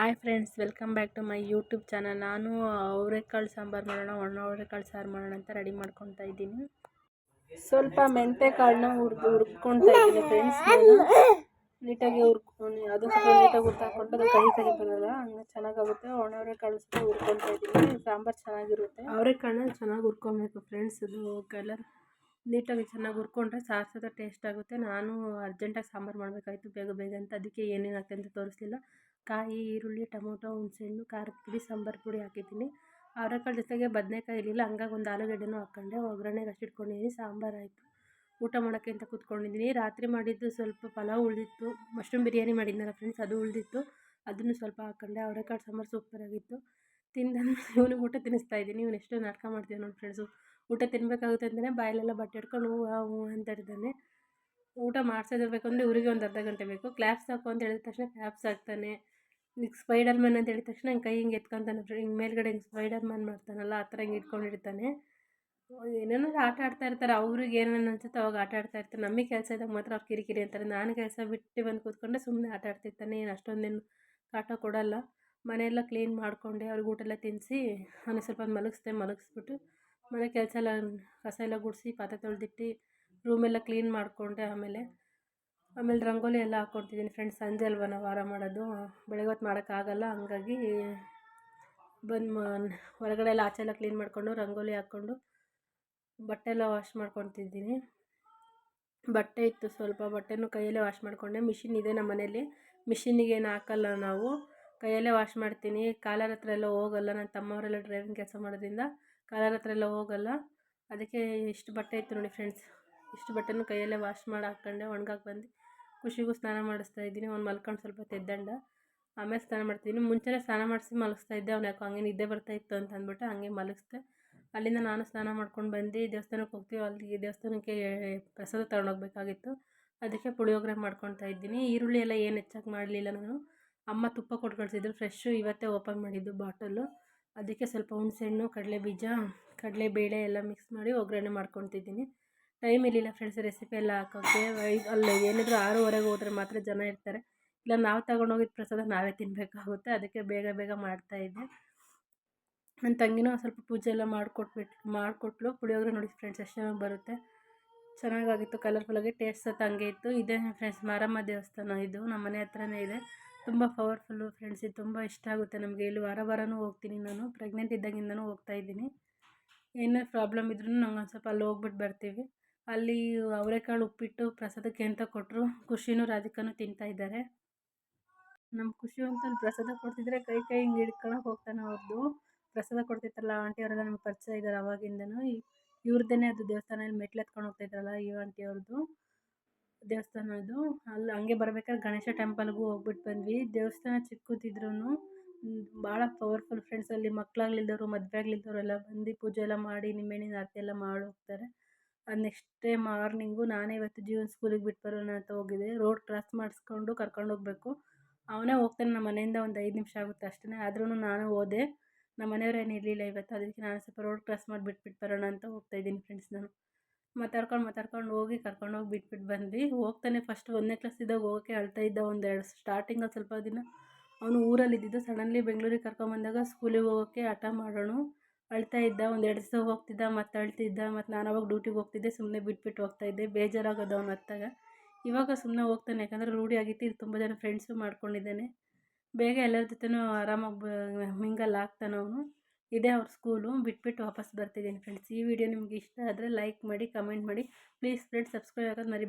Hi friends, welcome back to my YouTube channel. ನಾನು ಅವರೆಕಾಳು ಸಾಂಬಾರು ಮಾಡೋಣ, ಒಣ ಅವರೆಕಾಳು ಸಾರು ಮಾಡೋಣ ಅಂತ ರೆಡಿ ಮಾಡ್ಕೊತಾ ಇದ್ದೀನಿ. ಸ್ವಲ್ಪ ಮೆಂತೆ ಕಾಳನ್ನ ಹುರ್ದು ಹುರ್ಕೊಳ್ತಾ ಇದ್ದೀನಿ ಫ್ರೆಂಡ್ಸ್ ನೀಟಾಗಿ ಹುರ್ಕೊಂಡು ಅದು ಸ್ವಲ್ಪ ನೀಟಾಗಿ ಹುರ್ತಾಕೊಂಡು ಅದು ಕಹಿ ಕಹಿ ಬರೋಲ್ಲ, ಹಂಗೆ ಚೆನ್ನಾಗಾಗುತ್ತೆ. ಒಣ ಅವರೆಕಾಳು ಸ್ವಲ್ಪ ಹುರ್ಕೊತಾ ಇದ್ದೀನಿ. ಸಾಂಬಾರು ಚೆನ್ನಾಗಿರುತ್ತೆ. ಅವರೆಕಾಳನ್ನ ಚೆನ್ನಾಗಿ ಹುರ್ಕೊಬೇಕು ಫ್ರೆಂಡ್ಸ್, ಅದು ಕಲರ್ ನೀಟಾಗಿ ಚೆನ್ನಾಗಿ ಹುರ್ಕೊಂಡ್ರೆ ಸಾರು ಸಹ ಟೇಸ್ಟ್ ಆಗುತ್ತೆ. ನಾನು ಅರ್ಜೆಂಟಾಗಿ ಸಾಂಬಾರು ಮಾಡಬೇಕಾಯ್ತು, ಬೇಗ ಬೇಗ ಅಂತ. ಅದಕ್ಕೆ ಏನೇನು ಹಾಕ್ತೆ ಅಂತ ತೋರಿಸ್ಲಿಲ್ಲ. ಕಾಯಿ, ಈರುಳ್ಳಿ, ಟೊಮೊಟೊ, ಹುಣಸೆಹಣ್ಣು, ಖಾರದ ಪುಡಿ, ಸಾಂಬಾರು ಪುಡಿ ಹಾಕಿದ್ದೀನಿ. ಅವರೆಕಾಳು ಜೊತೆಗೆ ಬದನೇಕಾಯಿ ಇರಲಿಲ್ಲ, ಹಂಗಾಗಿ ಒಂದು ಆಲೂಗಡ್ಡೆನೂ ಹಾಕ್ಕೊಂಡೆ ಒಗ್ಗರಣೆಗೆ ಅಷ್ಟಿಟ್ಕೊಂಡಿದ್ದೀನಿ ಸಾಂಬಾರು ಆಯಿತು. ಊಟ ಮಾಡೋಕ್ಕೆ ಅಂತ ಕೂತ್ಕೊಂಡಿದ್ದೀನಿ ರಾತ್ರಿ ಮಾಡಿದ್ದು ಸ್ವಲ್ಪ ಪಲಾವ್ ಉಳಿದಿತ್ತು. ಮಶ್ರೂಮ್ ಬಿರಿಯಾನಿ ಮಾಡಿದ್ನಲ್ಲ ಫ್ರೆಂಡ್ಸ್ ಅದು ಉಳಿದಿತ್ತು. ಅದನ್ನು ಸ್ವಲ್ಪ ಹಾಕ್ಕೊಂಡೆ ಅವರೆಕಾಳು ಸಾಂಬಾರು ಸೂಪರಾಗಿತ್ತು ತಿಂದು ಇವನಿಗೆ ಊಟ ತಿನ್ನಿಸ್ತಾ ಇದ್ದೀನಿ. ಇವನು ಎಷ್ಟು ನಾಟಕ ಮಾಡ್ತೀವಿ ನೋಡಿ ಫ್ರೆಂಡ್ಸು ಊಟ ತಿನ್ನಬೇಕಾಗುತ್ತೆ ಅಂತಲೇ ಬಾಯಲ್ಲೆಲ್ಲ ಬಟ್ಟೆ ಹಿಡ್ಕೊಂಡು ಹೂವು ಅಂತ ಇರ್ತಾನೆ. ಊಟ ಮಾಡಿಸೋದಿರ್ಬೇಕು ಅಂದರೆ ಇವರಿಗೆ ಒಂದು ಅರ್ಧ ಗಂಟೆ ಬೇಕು. ಕ್ಲಾಪ್ಸ್ ಹಾಕು ಅಂತ ಹೇಳಿದ ತಕ್ಷಣ ಕ್ಲಾಪ್ಸ್ ಹಾಕ್ತಾನೆ ಈಗ ಸ್ಪೈಡರ್ ಮ್ಯಾನ್ ಅಂತ ಹೇಳಿದ ತಕ್ಷಣ ಹಿಂಗೆ ಕೈ ಹಿಂಗೆ ಎತ್ಕೊಂತಾನೆ ಹಿಂಗೆ ಮೇಲ್ಗಡೆ ಹಿಂಗೆ ಸ್ಪೈಡರ್ ಮ್ಯಾನ್ ಮಾಡ್ತಾನಲ್ಲ ಆ ಥರ ಹಿಂಗೆ ಇಟ್ಕೊಂಡಿರ್ತಾನೆ ಏನೇನೋ ಆಟ ಆಡ್ತಾ ಇರ್ತಾರೆ, ಅವ್ರಿಗೆ ಏನೇನು ಅನ್ಸುತ್ತೆ ಅವಾಗ ಆಟ ಆಡ್ತಾ ಇರ್ತಾರೆ. ನಮಗೆ ಕೆಲಸ ಇದ್ದಾಗ ಮಾತ್ರ ಅವ್ರು ಕಿರಿಕಿರಿ ಅಂತಾರೆ. ನಾನು ಕೆಲಸ ಬಿಟ್ಟು ಬಂದು ಕೂತ್ಕೊಂಡೆ ಸುಮ್ಮನೆ ಆಟ ಆಡ್ತಿರ್ತಾನೆ, ಏನು ಅಷ್ಟೊಂದೇನು ಕಾಟ ಕೊಡೋಲ್ಲ. ಮನೆಯೆಲ್ಲ ಕ್ಲೀನ್ ಮಾಡಿಕೊಂಡೆ, ಅವ್ರಿಗೆ ಊಟ ಎಲ್ಲ ತಿನ್ನಿಸಿ ಅವನಿಗೆ ಸ್ವಲ್ಪ ಮಲಗಿಸ್ದೆ, ಮಲಗಿಸ್ಬಿಟ್ಟು ಮನೆ ಕೆಲಸ ಎಲ್ಲ ಕಸ ಎಲ್ಲ ಗುಡಿಸಿ, ಪಾತ್ರೆ ತೊಳೆದಿಟ್ಟು, ರೂಮೆಲ್ಲ ಕ್ಲೀನ್ ಮಾಡಿಕೊಂಡೆ ಆಮೇಲೆ. ಆಮೇಲೆ ರಂಗೋಲಿ ಎಲ್ಲ ಹಾಕ್ಕೊಡ್ತಿದ್ದೀನಿ ಫ್ರೆಂಡ್ಸ್ ಸಂಜೆ ಅಲ್ವ ನಾವು ವಾರ ಮಾಡೋದು. ಬೆಳಗ್ಗೆ ಹೊತ್ತು ಮಾಡೋಕ್ಕಾಗಲ್ಲ ಹಂಗಾಗಿ ಬಂದು ಹೊರಗಡೆ ಎಲ್ಲ ಆಚೆ ಎಲ್ಲ ಕ್ಲೀನ್ ಮಾಡಿಕೊಂಡು ರಂಗೋಲಿ ಹಾಕ್ಕೊಂಡು ಬಟ್ಟೆ ಎಲ್ಲ ವಾಶ್ ಮಾಡ್ಕೊತಿದ್ದೀನಿ. ಬಟ್ಟೆ ಇತ್ತು ಸ್ವಲ್ಪ, ಬಟ್ಟೆನೂ ಕೈಯಲ್ಲೇ ವಾಶ್ ಮಾಡಿಕೊಂಡೆ. ಮಿಷಿನ್ ಇದೆ ನಮ್ಮ ಮನೇಲಿ. ಮಿಷಿನಿಗೆ ಏನು ಹಾಕಲ್ಲ ನಾವು. ಕೈಯಲ್ಲೇ ವಾಶ್ ಮಾಡ್ತೀನಿ. ಕಾಲರ್ ಹತ್ರ ಎಲ್ಲ ಹೋಗಲ್ಲ. ನನ್ನ ತಮ್ಮವರೆಲ್ಲ ಡ್ರೈವಿಂಗ್ ಕೆಲಸ ಮಾಡೋದ್ರಿಂದ ಕಾಲರ್ ಹತ್ರ ಎಲ್ಲ ಹೋಗಲ್ಲ. ಅದಕ್ಕೆ ಇಷ್ಟು ಬಟ್ಟೆ ಇತ್ತು ನೋಡಿ ಫ್ರೆಂಡ್ಸ್ ಇಷ್ಟು ಬಟ್ಟೆನೂ ಕೈಯಲ್ಲೇ ವಾಶ್ ಮಾಡಿ ಹಾಕ್ಕೊಂಡೆ, ಒಣಗಾಕಿ ಬಂದು. ಖುಷಿಗೂ ಸ್ನಾನ ಮಾಡಿಸ್ತಾ ಇದ್ದೀನಿ. ಅವ್ನು ಮಲ್ಕೊಂಡು ಸ್ವಲ್ಪ ತೆದ್ದಂಡ. ಆಮೇಲೆ ಸ್ನಾನ ಮಾಡ್ತೀನಿ ಮುಂಚೆನೇ ಸ್ನಾನ ಮಾಡಿಸಿ ಮಲಗಿಸ್ತಾ ಇದ್ದೆ. ಅವ್ನು ಯಾಕೋ ಹಂಗೆ ನಿದ್ದೆ ಬರ್ತಾ ಇತ್ತು ಅಂತ ಅಂದ್ಬಿಟ್ಟು ಹಂಗೆ ಮಲಗಿಸ್ದೆ ಅಲ್ಲಿಂದ ನಾನು ಸ್ನಾನ ಮಾಡ್ಕೊಂಡು ಬಂದು ದೇವಸ್ಥಾನಕ್ಕೆ ಹೋಗ್ತೀವಿ. ಅಲ್ಲಿಗೆ ದೇವಸ್ಥಾನಕ್ಕೆ ಪ್ರಸಾದ ತಗೊಂಡೋಗ್ಬೇಕಾಗಿತ್ತು. ಅದಕ್ಕೆ ಪುಳಿಯೋಗರೆ ಮಾಡ್ಕೊತಾ ಇದ್ದೀನಿ. ಈರುಳ್ಳಿ ಎಲ್ಲ ಏನು ಹೆಚ್ಚಾಗಿ ಮಾಡಲಿಲ್ಲ ನಾನು. ಅಮ್ಮ ತುಪ್ಪ ಕೊಟ್ಟು ಕಳಿಸಿದ್ರು. ಫ್ರೆಶ್ಶು ಇವತ್ತೇ ಓಪನ್ ಮಾಡಿದ್ದು ಬಾಟಲು ಅದಕ್ಕೆ ಸ್ವಲ್ಪ ಹುಣಸೆಹಣ್ಣು ಕಡಲೆ ಬೀಜ ಕಡಲೆ ಬೇಳೆ ಎಲ್ಲ ಮಿಕ್ಸ್ ಮಾಡಿ ಒಗ್ಗರಣೆ ಮಾಡ್ಕೊತಿದ್ದೀನಿ. ಟೈಮ್ ಇರಲಿಲ್ಲ ಫ್ರೆಂಡ್ಸ್ ರೆಸಿಪಿ ಎಲ್ಲ ಹಾಕೋಕ್ಕೆ ಅಲ್ಲಿ ಏನಿದ್ರು ಆರೂವರೆಗೆ ಹೋದ್ರೆ ಮಾತ್ರ ಜನ ಇರ್ತಾರೆ. ಇಲ್ಲ, ನಾವು ತಗೊಂಡೋಗಿದ್ದು ಪ್ರಸಾದ ನಾವೇ ತಿನ್ನಬೇಕಾಗುತ್ತೆ ಅದಕ್ಕೆ ಬೇಗ ಬೇಗ ಮಾಡ್ತಾಯಿದ್ದೆ ನನ್ನ ತಂಗಿನೂ ಸ್ವಲ್ಪ ಪೂಜೆ ಎಲ್ಲ ಮಾಡಿಕೊಟ್ಬಿಟ್ಟು ಮಾಡಿಕೊಟ್ಲು. ಪುಳಿಯೋಗರೆ ನೋಡಿ ಫ್ರೆಂಡ್ಸ್ ಎಷ್ಟು ಚೆನ್ನಾಗಿ ಬರುತ್ತೆ. ಚೆನ್ನಾಗಾಗಿತ್ತು ಕಲರ್ಫುಲ್ಲಾಗಿ ಟೇಸ್ಟ್ ಸಹ ಹಂಗೆ ಇತ್ತು. ಇದೇ ಫ್ರೆಂಡ್ಸ್ ಮಾರಮ್ಮ ದೇವಸ್ಥಾನ ಇದು. ನಮ್ಮ ಮನೆ ಹತ್ರನೇ ಇದೆ. ತುಂಬ ಪವರ್ಫುಲ್ಲು ಫ್ರೆಂಡ್ಸ್ ಇದು ತುಂಬ ಇಷ್ಟ ಆಗುತ್ತೆ ನಮಗೆ. ಇಲ್ಲಿ ವಾರ ವಾರನೂ ಹೋಗ್ತೀನಿ ನಾನು. ಪ್ರೆಗ್ನೆಂಟ್ ಇದ್ದಾಗಿಂದನೂ ಹೋಗ್ತಾಯಿದ್ದೀನಿ ಏನೇ ಪ್ರಾಬ್ಲಮ್ ಇದ್ರೂ ನಂಗೆ ಒಂದು ಸ್ವಲ್ಪ ಅಲ್ಲಿ ಹೋಗ್ಬಿಟ್ಟು ಬರ್ತೀವಿ. ಅಲ್ಲಿ ಅವರೆಕಾಳು ಉಪ್ಪಿಟ್ಟು ಪ್ರಸಾದಕ್ಕೆ ಅಂತ ಕೊಟ್ಟರು ಖುಷಿನೂ ತಿಂತಾ ಇದ್ದಾರೆ. ನಮ್ಮ ಖುಷಿ ಅಂತ ಪ್ರಸಾದ ಕೊಡ್ತಿದ್ರೆ ಕೈ ಕೈ ಹಿಂಗೆ ಹಿಡ್ಕೊಳಕ್ಕೆ ಹೋಗ್ತಾನೆ ಅವ್ರದ್ದು ಪ್ರಸಾದ ಕೊಡ್ತಿತ್ತಲ್ಲ ಆಂಟಿ ಅವರೆಲ್ಲ ನಮ್ಗೆ ಪರಿಚಯ ಇದ್ದಾರೆ ಅವಾಗಿಂದನು. ಇವ್ರದ್ದೇ ಅದು ದೇವಸ್ಥಾನ ಮೆಟ್ಲು ಎತ್ಕೊಂಡು ಹೋಗ್ತಾಯಿದ್ರಲ್ಲ ಈ ಆಂಟಿ ಅವ್ರದ್ದು ದೇವಸ್ಥಾನ ಅದು. ಅಲ್ಲಿ ಹಂಗೆ ಬರ್ಬೇಕಾದ್ರೆ ಗಣೇಶ ಟೆಂಪಲ್ಗೂ ಹೋಗ್ಬಿಟ್ಟು ಬಂದ್ವಿ. ದೇವಸ್ಥಾನ ಚಿಕ್ಕದಿದ್ರೂ ಭಾಳ ಪವರ್ಫುಲ್ ಫ್ರೆಂಡ್ಸ್ ಅಲ್ಲಿ ಮದುವೆ ಆಗ್ಲಿಲ್ದವರೆಲ್ಲ ಬಂದು ಪೂಜೆ ಎಲ್ಲ ಮಾಡಿ, ನಿಂಬೆಹಣ್ಣಿನ ಆರತಿ ಎಲ್ಲ ಮಾಡಿ ಹೋಗ್ತಾರೆ. ನೆಕ್ಸ್ಟ್ ಡೇ ಮಾರ್ನಿಂಗು ನಾನೇ ಇವತ್ತು ಜೀವನ್ ಸ್ಕೂಲಿಗೆ ಬಿಟ್ಟು ಬರೋಣ ಅಂತ ಹೋಗಿದ್ದೆ. ರೋಡ್ ಕ್ರಾಸ್ ಮಾಡಿಸ್ಕೊಂಡು ಕರ್ಕೊಂಡು ಹೋಗಬೇಕು. ಅವನೇ ಹೋಗ್ತಾನೆ ನಮ್ಮ ಮನೆಯಿಂದ ಒಂದು ಐದು ನಿಮಿಷ ಆಗುತ್ತೆ ಅಷ್ಟೇ ಆದ್ರೂ ನಾನು ಹೋದೆ. ನಮ್ಮ ಮನೆಯವ್ರೇನು ಇರಲಿಲ್ಲ ಇವತ್ತು. ಅದಕ್ಕೆ ನಾನು ಸ್ವಲ್ಪ ರೋಡ್ ಕ್ರಾಸ್ ಮಾಡಿ ಬಿಟ್ಬಿಟ್ಟು ಬರೋಣ ಅಂತ ಹೋಗ್ತಾಯಿದ್ದೀನಿ ಫ್ರೆಂಡ್ಸ್ ನಾನು. ಮಾತಾಡ್ಕೊಂಡು ಮಾತಾಡ್ಕೊಂಡು ಹೋಗಿ ಕರ್ಕೊಂಡೋಗಿ ಬಿಟ್ಬಿಟ್ಟು ಬಂದ್ವಿ. ಹೋಗ್ತಾನೆ ಫಸ್ಟ್ ಒಂದನೇ ಕ್ಲಾಸಿದ್ದಾಗ ಹೋಗೋಕ್ಕೆ ಅಳ್ತಾ ಇದ್ದ ಒಂದೆರಡು ಸ್ಟಾರ್ಟಿಂಗ್ ಸ್ವಲ್ಪ ದಿನ. ಅವನು ಊರಲ್ಲಿ ಇದ್ದಿದ್ದು ಸಡನ್ಲಿ ಬೆಂಗಳೂರಿಗೆ ಕರ್ಕೊಂಬಂದಾಗ ಸ್ಕೂಲಿಗೆ ಹೋಗೋಕ್ಕೆ ಹಠ ಮಾಡೋಣ. ಅಳ್ತಾ ಇದ್ದ, ಒಂದು ಎರಡು ದಿವಸ ಹೋಗ್ತಿದ್ದ, ಮತ್ತು ಅಳ್ತಿದ್ದ, ಮತ್ತು ನಾನು ಅವಾಗ ಡ್ಯೂಟಿಗೆ ಹೋಗ್ತಿದ್ದೆ ಸುಮ್ಮನೆ ಬಿಟ್ಬಿಟ್ಟು ಹೋಗ್ತಾಯಿದ್ದೆ ಬೇಜಾರಾಗೋದು ಅವ್ನು ಅತ್ತಾಗ ಇವಾಗ ಸುಮ್ಮನೆ ಹೋಗ್ತಾನೆ, ಯಾಕಂದರೆ ರೂಢಿ ಆಗಿತ್ತು ಇಲ್ಲಿ ತುಂಬ ಜನ ಫ್ರೆಂಡ್ಸು ಮಾಡ್ಕೊಂಡಿದ್ದಾನೆ. ಬೇಗ ಎಲ್ಲರ ಜೊತೆನೂ ಆರಾಮಾಗಿ ಮಿಂಗಲ್ ಆಗ್ತಾನೆ ಅವನು. ಇದೇ ಅವ್ರ ಸ್ಕೂಲು ಬಿಟ್ಬಿಟ್ಟು ವಾಪಸ್ ಬರ್ತಿದ್ದೀನಿ ಫ್ರೆಂಡ್ಸ್ ಈ ವಿಡಿಯೋ ನಿಮ್ಗೆ ಇಷ್ಟ ಆದರೆ ಲೈಕ್ ಮಾಡಿ ಕಮೆಂಟ್ ಮಾಡಿ. ಪ್ಲೀಸ್ ಫ್ರೆಂಡ್ಸ್ ಸಬ್ಸ್ಕ್ರೈಬ್ ಆಗೋದು ಮರಿ